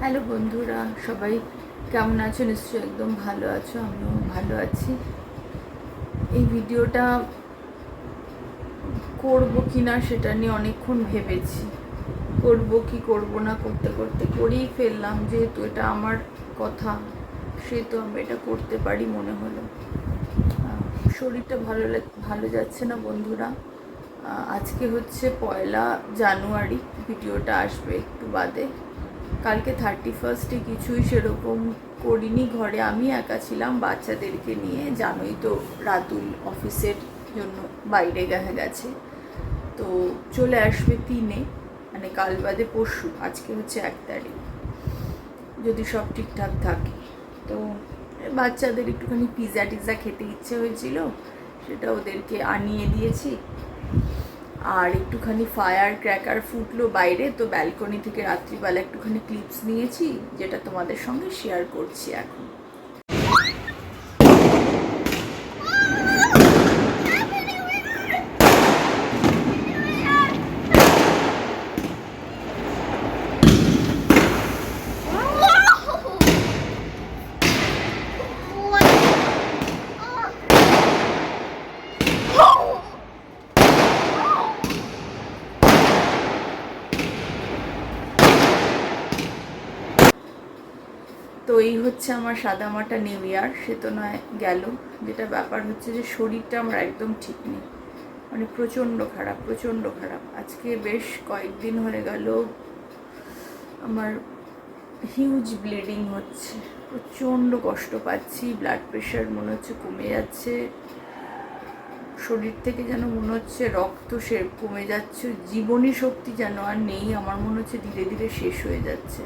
Hello বন্ধুরা, সবাই কেমন আছো? নিশ্চয়ই একদম ভালো আছো, আমিও ভালো আছি। এই ভিডিওটা করব কি না সেটা নিয়ে অনেকক্ষণ ভেবেছি। করব কি করব না করতে করতে করেই ফেললাম, যেহেতু এটা আমার কথা, সেহেতু আমি এটা করতে পারি মনে হলো। শরীরটা ভালো ভালো যাচ্ছে না বন্ধুরা? আজকে হচ্ছে পয়লা জানুয়ারি, ভিডিওটা আসবে একটু বাদে। কালকে থার্টি ফার্স্টে কিছুই সেরকম করিনি ঘরে। আমি একা ছিলাম বাচ্চাদেরকে নিয়ে, জানোই তো রাতুল অফিসের জন্য বাইরে গেছে গেছে। তো চলে আসবে তিনে মানে কাল বাদে পরশু, আজকে হচ্ছে এক তারিখ। যদি সব ঠিকঠাক থাকে। তো বাচ্চাদের একটুখানি পিৎজা টিজা খেতে ইচ্ছে হয়েছিল, সেটা ওদেরকে আনিয়ে দিয়েছি। আর একটুখানি ফায়ার ক্র্যাকার ফুটলো বাইরে, তো ব্যালকনি থেকে রাত্রিবেলা একটুখানি ক্লিপস নিয়েছি, যেটা তোমাদের সঙ্গে শেয়ার করছি এখন। তো এই হচ্ছে আমার সাদামাটা নিউ ইয়ার সে তো নয়, গেল। যেটা ব্যাপার হচ্ছে যে শরীরটা আমার একদম ঠিক নেই। মানে প্রচণ্ড খারাপ প্রচণ্ড খারাপ। আজকে বেশ কয়েকদিন হয়ে গেল আমার হিউজ ব্লিডিং হচ্ছে। প্রচণ্ড কষ্ট পাচ্ছি ব্লাড প্রেশার মনে হচ্ছে কমে যাচ্ছে। শরীর থেকে যেন মনে হচ্ছে রক্ত সে কমে যাচ্ছে। জীবনী শক্তি যেন আর নেই, আমার মনে হচ্ছে ধীরে ধীরে শেষ হয়ে যাচ্ছে।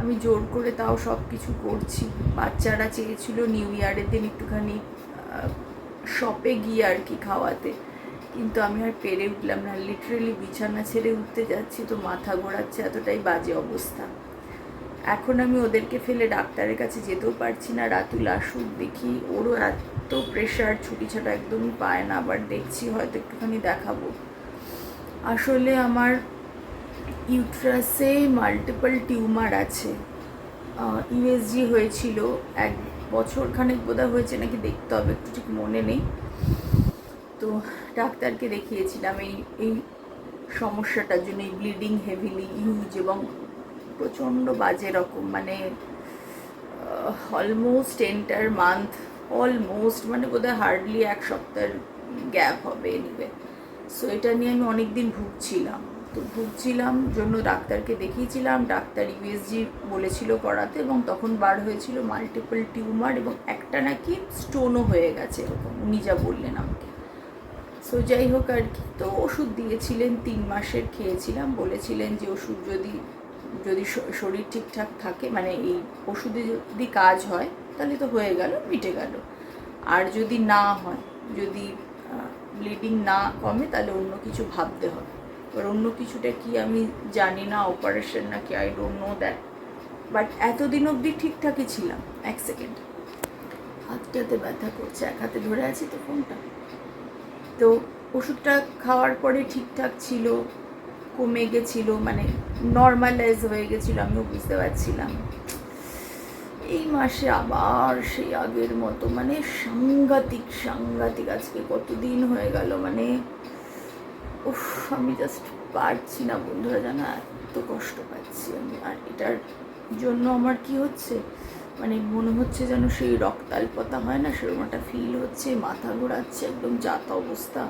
আমি জোর করে তাও সব কিছু করছি। বাচ্চারা চেয়েছিল নিউ ইয়ারের দিন একটুখানি শপে গিয়ে আর কি খাওয়াতে। কিন্তু আমি আর পেরে উঠলাম না। লিটারেলি বিছানা ছেড়ে উঠতে যাচ্ছি তো মাথা ঘোরাচ্ছে, এতটাই বাজে অবস্থা। এখন আমি ওদেরকে ফেলে ডাক্তারের কাছে যেতেও পারছি না। রাতুল আসুক, দেখি। ওরও এত প্রেশার ছুটি ছাটা একদমই পায় না, আবার দেখছি হয়তো একটুখানি দেখাবো। আসলে আমার ইউট্রাসে মাল্টিপল টিউমার আছে। ইউএসজি হয়েছিল, এক বছর খানেক বোধহয় হয়েছে নাকি দেখতে হবে, একটু ঠিক মনে নেই। তো ডাক্তারকে দেখিয়েছিলাম এই এই সমস্যাটার জন্য, এই ব্লিডিং হেভিলি ইউজ এবং প্রচণ্ড বাজে রকম মানে অলমোস্ট এন্টার মান্থ অলমোস্ট মানে বোধহয় হার্ডলি এক সপ্তাহের গ্যাপ হবে এনিওয়ে সো এটা নিয়ে আমি অনেক দিন ভুগছিলাম। তো ভুগছিলাম, জন্য ডাক্তারকে দেখিয়েছিলাম। ডাক্তার ইউএসজি বলেছিল করাতে এবং তখন বার হয়েছিল মাল্টিপল টিউমার এবং একটা নাকি স্টোনও হয়ে গেছে, এরকম। উনি যা বললেন আমাকে। সো যাই হোক আর কি। তো ওষুধ দিয়েছিলেন, তিন মাসের খেয়েছিলাম। বলেছিলেন যে ওষুধ যদি যদি শরীর ঠিকঠাক থাকে মানে এই ওষুধে যদি কাজ হয়, তাহলে তো হয়ে গেল, মিটে গেল। আর যদি না হয়, যদি ব্লিডিং না কমে, তাহলে অন্য কিছু ভাবতে হবে। এবার অন্য কিছুটা কি আমি জানি না অপারেশন নাকি I don't know that but এতদিন অবধি ঠিকঠাকই ছিলাম, এক সেকেন্ড হাতটাতে ব্যথা করছে, এক হাতে ধরে আছি তো ফোনটা। তো ওষুধটা খাওয়ার পরে ঠিকঠাক ছিল, কমে গেছিল মানে নর্মালাইজ হয়ে গেছিল, আমিও বুঝতে পারছিলাম। এই মাসে আবার সেই আগের মতো মানে সাংঘাতিক সাংঘাতিক আজকে কতদিন হয়ে গেল মানে উফ, আমি জাস্ট পারছি না বন্ধুরা জানো এত কষ্ট পাচ্ছি আমি। আর এটার জন্য আমার কি হচ্ছে? মানে মনে হচ্ছে যেন সেই রক্তাল্পতা হয় না, সেরকম একটা ফিল হচ্ছে, মাথা ঘোরাচ্ছে, একদম যাতা অবস্থা।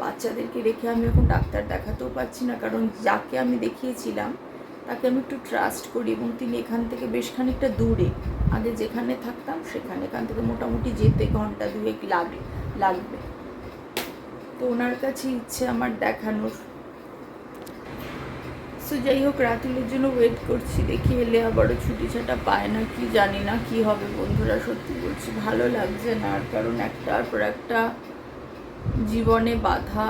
বাচ্চাদেরকে রেখে আমি এখন ডাক্তার দেখাতেও পারছি না, কারণ যাকে আমি দেখিয়েছিলাম, তাকে আমি একটু ট্রাস্ট করি এবং তিনি এখান থেকে বেশ খানিকটা দূরে। আগে যেখানে থাকতাম, সেখানে এখান থেকে মোটামুটি যেতে ঘণ্টা দুয়েক লাগে, লাগবে। তো ওনার কাছে ইচ্ছে আমার দেখানোর। সো যাই হোক, রাতুলের জন্য ওয়েট করছি, দেখি এলে আবারও ছুটি ছাটা পায় না কি জানি না কি হবে বন্ধুরা, সত্যি বলছি, ভালো লাগছে না আর কারণ একটার পর একটা জীবনে বাধা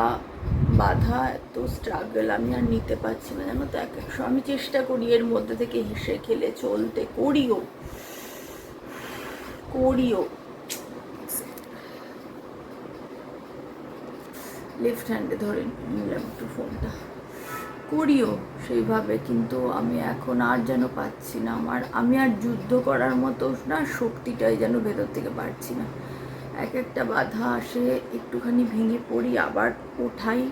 বাধা, এত স্ট্রাগল আমি আর নিতে পারছি না। জানো তো, এক এক আমি চেষ্টা করি এর মধ্যে থেকে হেসে খেলে চলতে, করিও করিও। লেফট হ্যান্ডে ধরে নিলাম একটু ফোনটা করিও সেইভাবে, কিন্তু আমি এখন আর যেন পাচ্ছি না। আমার, আমি আর যুদ্ধ করার মতো না, শক্তিটাই যেন ভেতর থেকে পারছি না। এক একটা বাধা আসে, একটুখানি ভেঙে পড়ি, আবার ওঠাই,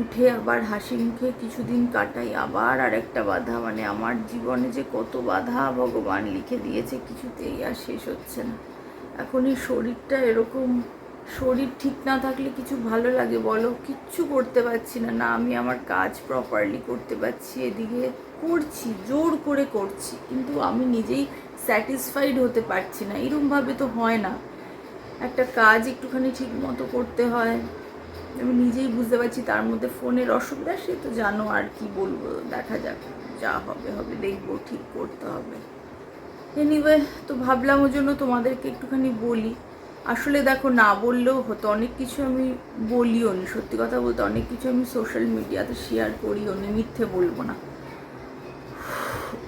উঠে আবার হাসি মুখে কিছুদিন কাটাই, আবার আরেকটা বাধা। মানে আমার জীবনে যে কত বাধা ভগবান লিখে দিয়েছে, কিছুতেই আর শেষ হচ্ছে না। এখন এই শরীরটা এরকম শরীর ঠিক না থাকলে কিছু ভালো লাগে বলো? কিচ্ছু করতে পারছি না। না, আমি আমার কাজ প্রপারলি করতে পারছি, এদিকে করছি, জোর করে করছি, কিন্তু আমি নিজেই স্যাটিসফাইড হতে পারছি না। এরমভাবে তো হয় না। একটা কাজ একটুখানি ঠিক মতো করতে হয়। আমি নিজেই বুঝতে পারছি তার মধ্যে ফোনের অসুবিধা, সে তো জানো আর কি বলব। দেখা যাক যা হবে হবে, দেখব, ঠিক করতে হবে। এনিওয়ে তো ভাবলাম ওই জন্য তোমাদেরকে একটুখানি বলি। আসলে দেখো, না বললেও হতো। অনেক কিছু আমি বলিও নি। সত্যি কথা বলতে অনেক কিছু আমি সোশ্যাল মিডিয়াতে শেয়ার করিও নি। মিথ্যে বলব না।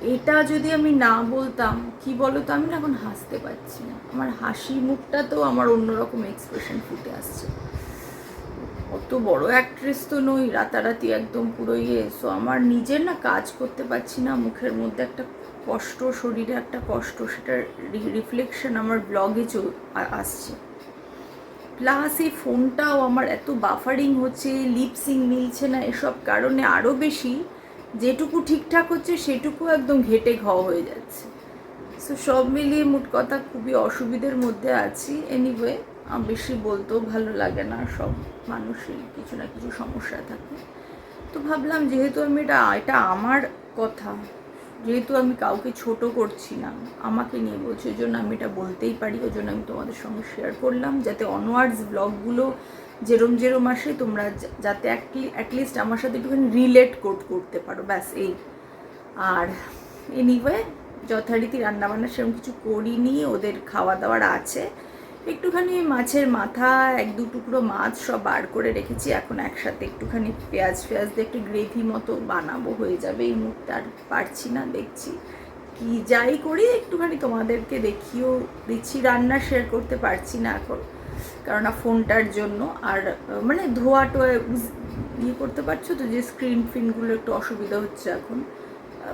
এটা যদি আমি না বলতাম, কি বলো তো আমি না এখন হাসতে পারছি না। আমার হাসি মুখটা তো আমার অন্যরকম এক্সপ্রেশন ফুটে আসছে। অত বড় অ্যাক্ট্রেস তো নই, রাতারাতি একদম পুরো ইয়ে। সো আমার নিজের না কাজ করতে পারছি না, মুখের মধ্যে একটা কষ্ট, শরীরে একটা কষ্ট, সেটার রিফ্লেকশন আমার ব্লগে চল আসছে। প্লাস এই ফোনটাও আমার এত বাফারিং হচ্ছে লিপসিং মিলছে না, এসব কারণে আরও বেশি যেটুকু ঠিকঠাক হচ্ছে, সেটুকু একদম ঘেটে ঘ হয়ে যাচ্ছে। সো সব মিলিয়ে মোট কথা খুবই অসুবিধের মধ্যে আছি। এনিওয়ে বেশি বলতেও ভালো লাগে না, সব মানুষই কিছু না কিছু সমস্যা থাকে। তো ভাবলাম যেহেতু আমি এটা এটা আমার কথা, যেহেতু আমি কাউকে ছোট করছি না, আমাকে নিয়ে বলছি ওই জন্য আমি এটা বলতেই পারি, ওই জন্য আমি তোমাদের সঙ্গে শেয়ার করলাম, যাতে অনওয়ার্ডস ব্লগগুলো যেরম যেরম আসে, তোমরা যাতে অ্যাটলিস্ট আমার সাথে একটুখানি রিলেট করতে পারো, ব্যাস এই। আর এনিওয়ে যথারীতি রান্নাবান্না সেরকম কিছু করিনি, ওদের খাওয়া দাওয়ার আছে। একটুখানি মাছের মাথা, এক দু টুকরো মাছ সব বার করে রেখেছি। এখন একসাথে একটুখানি পেঁয়াজ ফেয়াজ দিয়ে একটু গ্রেভি মতো বানাবো হয়ে যাবে। এই মুখটা আর পারছি না দেখছি। কি যাই করি একটুখানি তোমাদেরকে দেখিও দিচ্ছি, রান্না শেয়ার করতে পারছি না এখন। কেননা ফোনটার জন্য। আর মানে ধোয়া টোয়া ইয়ে করতে পারছ তো যে স্ক্রিন ফিনগুলো একটু অসুবিধা হচ্ছে এখন।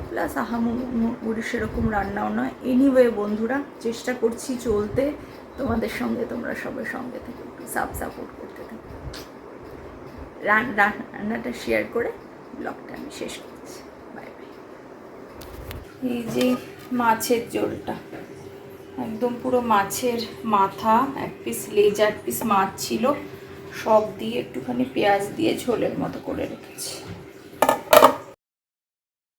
প্লাস আহামুড়ি সেরকম রান্নাও নয়। এনিওয়ে বন্ধুরা, চেষ্টা করছি চলতে। তোমাদের সঙ্গে তোমরা সবার সঙ্গে থেকে একটু সাপ সাপোর্ট করতে থাকো। রান্নাটা শেয়ার করে ব্লগটা আমি শেষ করছি। বাই বাই এই যে মাছের ঝোলটা, একদম পুরো মাছের মাথা, এক পিস লেজ এক পিস মাছ ছিল, সব দিয়ে একটুখানি পেঁয়াজ দিয়ে ঝোলের মতো করে রেখেছি।